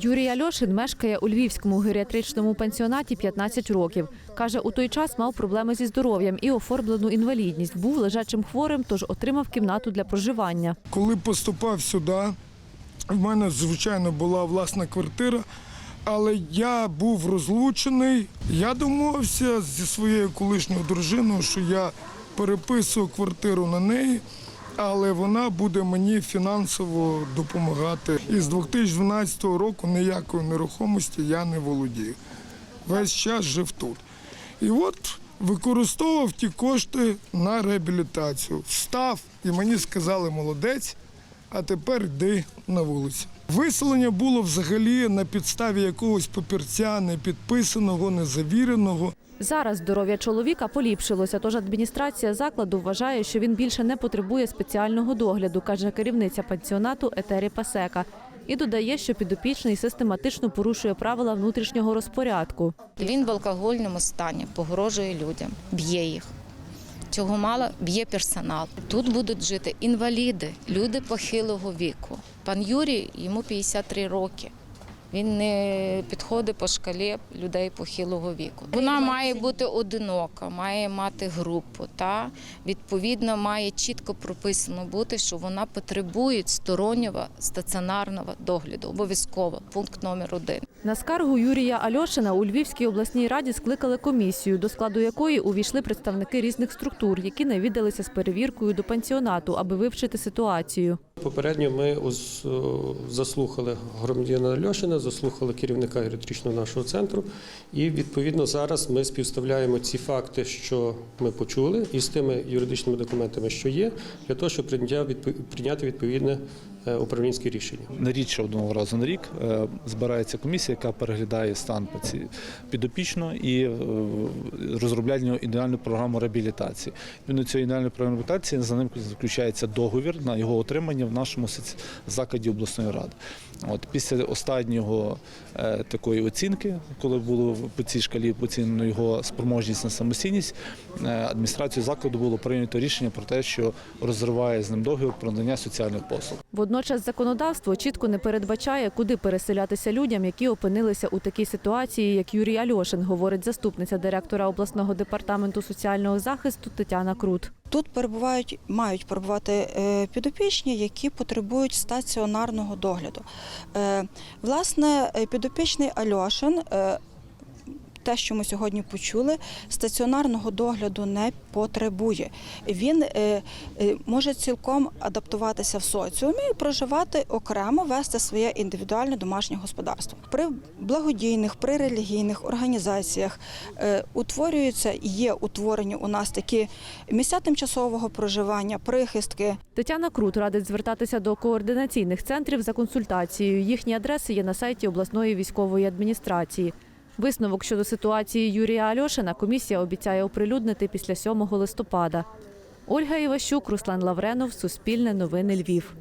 Юрій Альошин мешкає у львівському геріатричному пансіонаті 15 років. Каже, у той час мав проблеми зі здоров'ям і оформлену інвалідність. Був лежачим хворим, тож отримав кімнату для проживання. Коли поступав сюди, в мене, звичайно, була власна квартира, але я був розлучений. Я домовився зі своєю колишньою дружиною, що я переписую квартиру на неї, але вона буде мені фінансово допомагати. І з 2012 року ніякої нерухомості я не володію. Весь час жив тут. І от використовував ті кошти на реабілітацію. Встав і мені сказали молодець, а тепер йди на вулицю. Виселення було взагалі на підставі якогось папірця, не підписаного, не завіреного. Зараз здоров'я чоловіка поліпшилося, тож адміністрація закладу вважає, що він більше не потребує спеціального догляду, каже керівниця пансіонату Етері Пасека. І додає, що підопічний систематично порушує правила внутрішнього розпорядку. Він в алкогольному стані погрожує людям, б'є їх. Цього мало б'є персонал. Тут будуть жити інваліди, люди похилого віку. Пан Юрій йому 53 роки. Він не підходить по шкалі людей похилого віку. Вона має бути одинока, має мати групу. Та відповідно має чітко прописано бути, що вона потребує стороннього стаціонарного догляду. Обов'язково пункт номер один. На скаргу Юрія Альошина у Львівській обласній раді скликали комісію, до складу якої увійшли представники різних структур, які навідалися з перевіркою до пансіонату, аби вивчити ситуацію. Попередньо ми заслухали громадянина Заслухали керівника геріатричного нашого центру, і відповідно зараз ми співставляємо ці факти, що ми почули, із тими юридичними документами, що є, для того, щоб прийняти відповідне е, управлінське рішення. На рідше одного разу на рік е, збирається комісія, яка переглядає стан підопічного і е, розробляє ідеальну програму реабілітації. Відповідно цієї ідеальної програми реабілітації за ним заключається договір на його отримання в нашому закладі обласної ради. От після останнього е, такої оцінки, коли було по цій шкалі оцінено його спроможність на самостійність, е, адміністрацією закладу було прийнято рішення про те, що розриває з ним договір про надання соціальних послуг. Водночас законодавство чітко не передбачає, куди переселятися людям, які опинилися у такій ситуації, як Юрій Альошин, говорить заступниця директора обласного департаменту соціального захисту Тетяна Крут. Тут перебувають, мають перебувати е, підопічні, які потребують стаціонарного догляду. Е, Власне, е, підопічний Альошин. Те, що ми сьогодні почули, стаціонарного догляду не потребує. Він е, е, може цілком адаптуватися в соціумі і проживати окремо, вести своє індивідуальне домашнє господарство. При благодійних, при релігійних організаціях е, утворюються і є утворені у нас такі місця тимчасового проживання, прихистки. Тетяна Крут радить звертатися до координаційних центрів за консультацією. Їхні адреси є на сайті обласної військової адміністрації. Висновок щодо ситуації Юрія Альошина комісія обіцяє оприлюднити після 7 листопада. Ольга Іващук, Руслан Лавренов, Суспільне новини Львів.